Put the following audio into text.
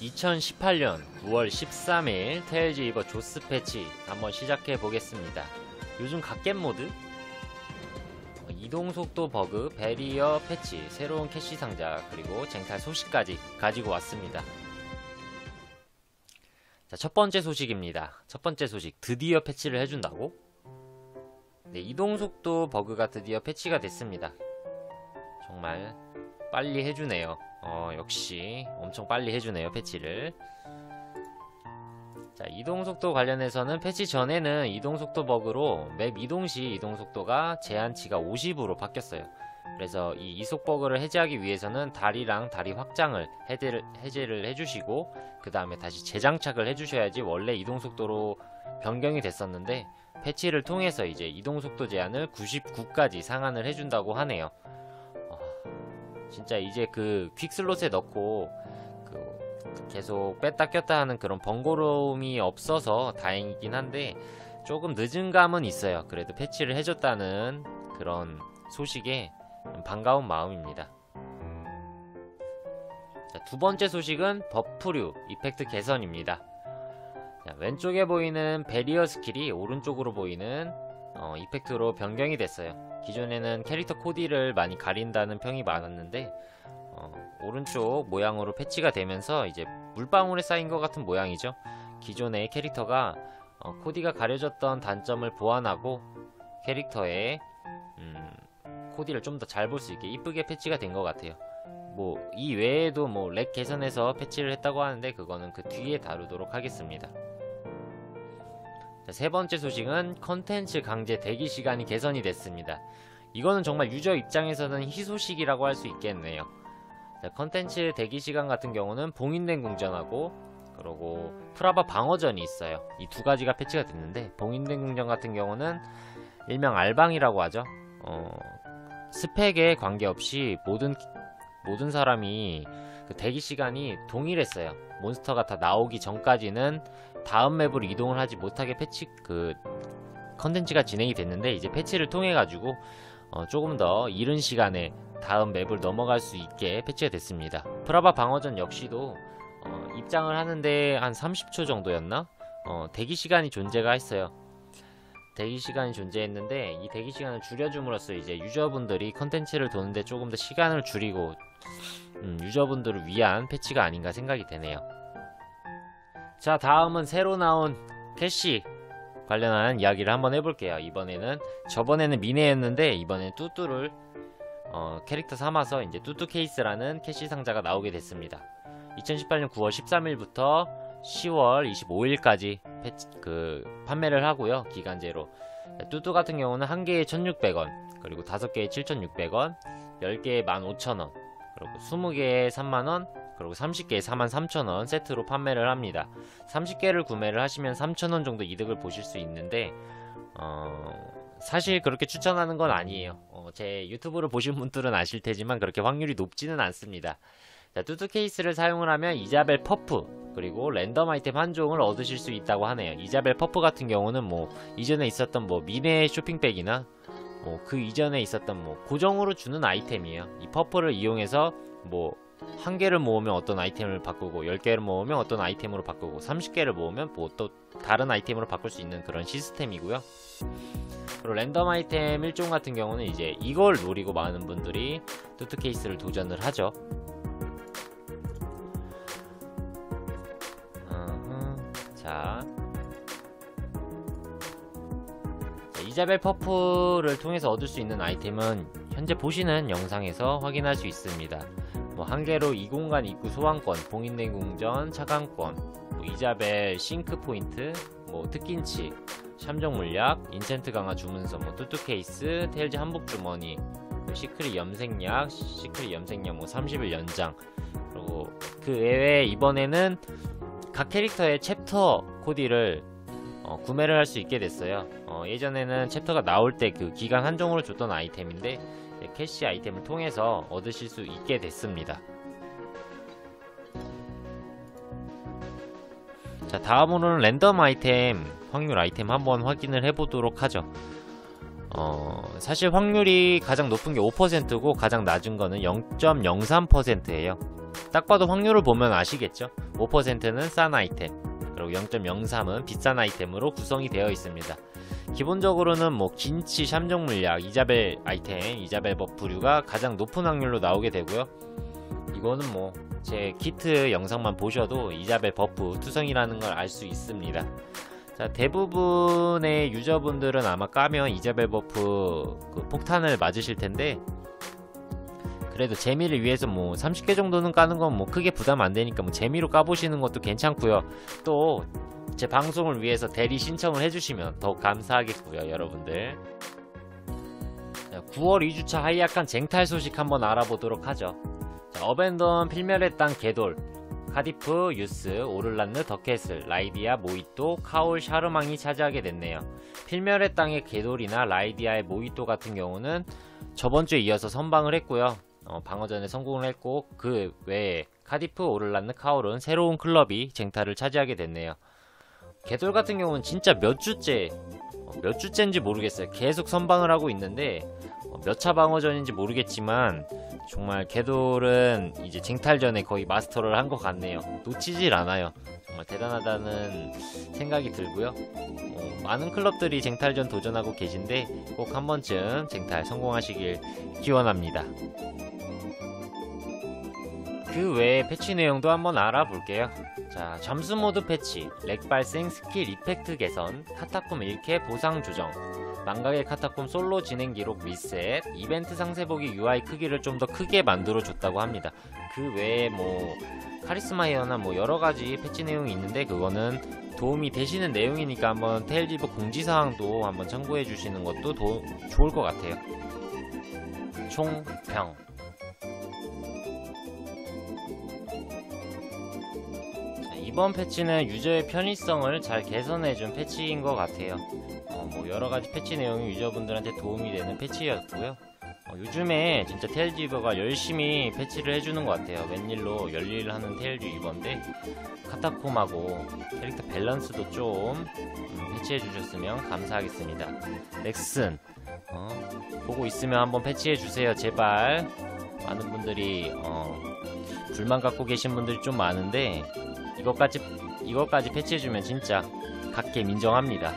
2018년 9월 13일 테일즈 이버 조스 패치 한번 시작해 보겠습니다. 요즘 갓겜 모드 어, 이동 속도 버그 베리어 패치 새로운 캐시 상자 그리고 쟁탈 소식까지 가지고 왔습니다. 자, 첫 번째 소식입니다. 첫 번째 소식 드디어 패치를 해준다고? 네, 이동 속도 버그가 드디어 패치가 됐습니다. 정말 빨리 해주네요. 어, 역시 엄청 빨리 해주네요, 패치를. 자, 이동속도 관련해서는 패치 전에는 이동속도 버그로 맵 이동 시 이동속도가 제한치가 50으로 바뀌었어요. 그래서 이 이속 버그를 해제하기 위해서는 다리랑 다리 확장을 해제를, 해제를 해주시고, 그 다음에 다시 재장착을 해주셔야지 원래 이동속도로 변경이 됐었는데, 패치를 통해서 이제 이동속도 제한을 99까지 상한을 해준다고 하네요. 진짜 이제 그 퀵슬롯에 넣고 그 계속 뺐다 꼈다 하는 그런 번거로움이 없어서 다행이긴 한데 조금 늦은 감은 있어요. 그래도 패치를 해줬다는 그런 소식에 반가운 마음입니다. 자, 두 번째 소식은 버프류 이펙트 개선입니다. 자, 왼쪽에 보이는 베리어 스킬이 오른쪽으로 보이는 어, 이펙트로 변경이 됐어요. 기존에는 캐릭터 코디를 많이 가린다는 평이 많았는데 어, 오른쪽 모양으로 패치가 되면서 이제 물방울에 쌓인 것 같은 모양이죠. 기존의 캐릭터가 어, 코디가 가려졌던 단점을 보완하고 캐릭터의 음, 코디를 좀 더 잘 볼 수 있게 이쁘게 패치가 된 것 같아요. 뭐 이 외에도 뭐 렉 개선해서 패치를 했다고 하는데 그거는 그 뒤에 다루도록 하겠습니다. 자, 세 번째 소식은 컨텐츠 강제 대기 시간이 개선이 됐습니다. 이거는 정말 유저 입장에서는 희소식이라고 할 수 있겠네요. 자, 컨텐츠 대기 시간 같은 경우는 봉인된 궁전하고 그리고 프라바 방어전이 있어요. 이 두 가지가 패치가 됐는데 봉인된 궁전 같은 경우는 일명 알방이라고 하죠. 어, 스펙에 관계없이 모든 모든 사람이 그 대기 시간이 동일했어요. 몬스터가 다 나오기 전까지는 다음 맵으로 이동을 하지 못하게 패치 그 컨텐츠가 진행이 됐는데 이제 패치를 통해 가지고 어, 조금 더 이른 시간에 다음 맵을 넘어갈 수 있게 패치가 됐습니다. 프라바 방어전 역시도 어, 입장을 하는데 한 30초 정도였나? 어, 대기 시간이 존재가 했어요. 대기 시간이 존재했는데 이 대기 시간을 줄여줌으로써 이제 유저분들이 컨텐츠를 도는데 조금 더 시간을 줄이고 음, 유저분들을 위한 패치가 아닌가 생각이 되네요. 자 다음은 새로 나온 캐시 관련한 이야기를 한번 해볼게요. 이번에는 저번에는 미네였는데 이번엔 뚜뚜를 어, 캐릭터 삼아서 이제 뚜뚜 케이스라는 캐시 상자가 나오게 됐습니다. 2018년 9월 13일부터 10월 25일까지 패치, 그 판매를 하고요. 기간제로 뚜뚜 같은 경우는 한 개에 1,600원, 그리고 5개에 7,600원, 10개에 15,000원, 그리고 20개에 3만원, 그리고 30개에 43,000원 세트로 판매를 합니다. 30개를 구매를 하시면 3,000원 정도 이득을 보실 수 있는데 어, 사실 그렇게 추천하는 건 아니에요. 어, 제 유튜브를 보신 분들은 아실 테지만 그렇게 확률이 높지는 않습니다. 자, 뚜뚜 케이스를 사용을 하면 이자벨 퍼프 그리고 랜덤 아이템 한 종을 얻으실 수 있다고 하네요. 이자벨 퍼프 같은 경우는 뭐 이전에 있었던 뭐 미네 쇼핑백이나 뭐 그 이전에 있었던 뭐 고정으로 주는 아이템이에요. 이 퍼프를 이용해서 뭐 한 개를 모으면 어떤 아이템을 바꾸고 10개를 모으면 어떤 아이템으로 바꾸고 30개를 모으면 뭐 또 다른 아이템으로 바꿀 수 있는 그런 시스템이고요. 그리고 랜덤 아이템 1종 같은 경우는 이제 이걸 노리고 많은 분들이 뚜뚜 케이스를 도전을 하죠. 자, 자, 이자벨 퍼프를 통해서 얻을 수 있는 아이템은 현재 보시는 영상에서 확인할 수 있습니다. 뭐한 개로 이 공간 입구 소환권, 봉인된 궁전, 차관권, 뭐 이자벨 싱크 포인트, 뭐 특긴치, 샴정 물약, 인챈트 강화 주문서, 뭐 뚜뚜 케이스, 테일즈 한복 주머니, 뭐 시크릿 염색약, 시크릿 염색약 뭐 30일 연장. 그리고 그 외에 이번에는 각 캐릭터의 챕터 코디를 어, 구매를 할 수 있게 됐어요. 어, 예전에는 챕터가 나올 때 그 기간 한정으로 줬던 아이템인데 캐시 아이템을 통해서 얻으실 수 있게 됐습니다. 자 다음으로는 랜덤 아이템 확률 아이템 한번 확인을 해보도록 하죠. 어, 사실 확률이 가장 높은 게 5%고 가장 낮은 거는 0.03%예요. 딱 봐도 확률을 보면 아시겠죠? 5%는 싼 아이템, 그리고 0.03은 비싼 아이템으로 구성이 되어 있습니다. 기본적으로는 뭐 긴치, 샴정 물약, 이자벨 아이템, 이자벨 버프류가 가장 높은 확률로 나오게 되고요. 이거는 뭐 제 키트 영상만 보셔도 이자벨 버프 투성이라는 걸 알 수 있습니다. 자, 대부분의 유저분들은 아마 까면 이자벨 버프 그 폭탄을 맞으실 텐데 그래도 재미를 위해서 뭐 30개 정도는 까는 건 뭐 크게 부담 안 되니까 뭐 재미로 까보시는 것도 괜찮고요. 또 제 방송을 위해서 대리 신청을 해주시면 더 감사하겠고요, 여러분들. 자, 9월 2주차 하이약한 쟁탈 소식 한번 알아보도록 하죠. 자, 어벤던 필멸의 땅 개돌, 카디프, 유스, 오를란느, 더캐슬, 라이디아, 모이또, 카올, 샤르망이 차지하게 됐네요. 필멸의 땅의 개돌이나 라이디아의 모이또 같은 경우는 저번 주에 이어서 선방을 했고요. 어, 방어전에 성공을 했고 그 외에 카디프, 오를란느, 카올은 새로운 클럽이 쟁탈을 차지하게 됐네요. 개돌 같은 경우는 진짜 몇 주째 어, 몇 주째인지 모르겠어요. 계속 선방을 하고 있는데 어, 몇차 방어전인지 모르겠지만 정말 개돌은 이제 쟁탈전에 거의 마스터를 한 것 같네요. 놓치질 않아요. 정말 대단하다는 생각이 들고요. 어, 많은 클럽들이 쟁탈전 도전하고 계신데 꼭 한 번쯤 쟁탈 성공하시길 기원합니다. 그 외에 패치 내용도 한번 알아볼게요. 자, 잠수 모드 패치, 렉 발생 스킬 이펙트 개선, 카타콤 1캐 보상 조정, 망각의 카타콤 솔로 진행 기록 리셋, 이벤트 상세 보기 UI 크기를 좀 더 크게 만들어 줬다고 합니다. 그 외에 뭐 카리스마 헤어나 뭐 여러 가지 패치 내용이 있는데 그거는 도움이 되시는 내용이니까 한번 테일지브 공지사항도 한번 참고해 주시는 것도 도, 좋을 것 같아요. 총평 이번 패치는 유저의 편의성을 잘 개선해준 패치인 것 같아요. 어, 뭐 여러 가지 패치 내용이 유저분들한테 도움이 되는 패치였고요. 어, 요즘에 진짜 테일즈이버가 열심히 패치를 해주는 것 같아요. 웬일로 열일하는 테일즈 이버인데 카타콤하고 캐릭터 밸런스도 좀 음, 패치해 주셨으면 감사하겠습니다. 넥슨 어, 보고 있으면 한번 패치해 주세요, 제발. 많은 분들이 어, 불만 갖고 계신 분들이 좀 많은데 이것까지 이것까지 패치해주면 진짜 각계 민정합니다.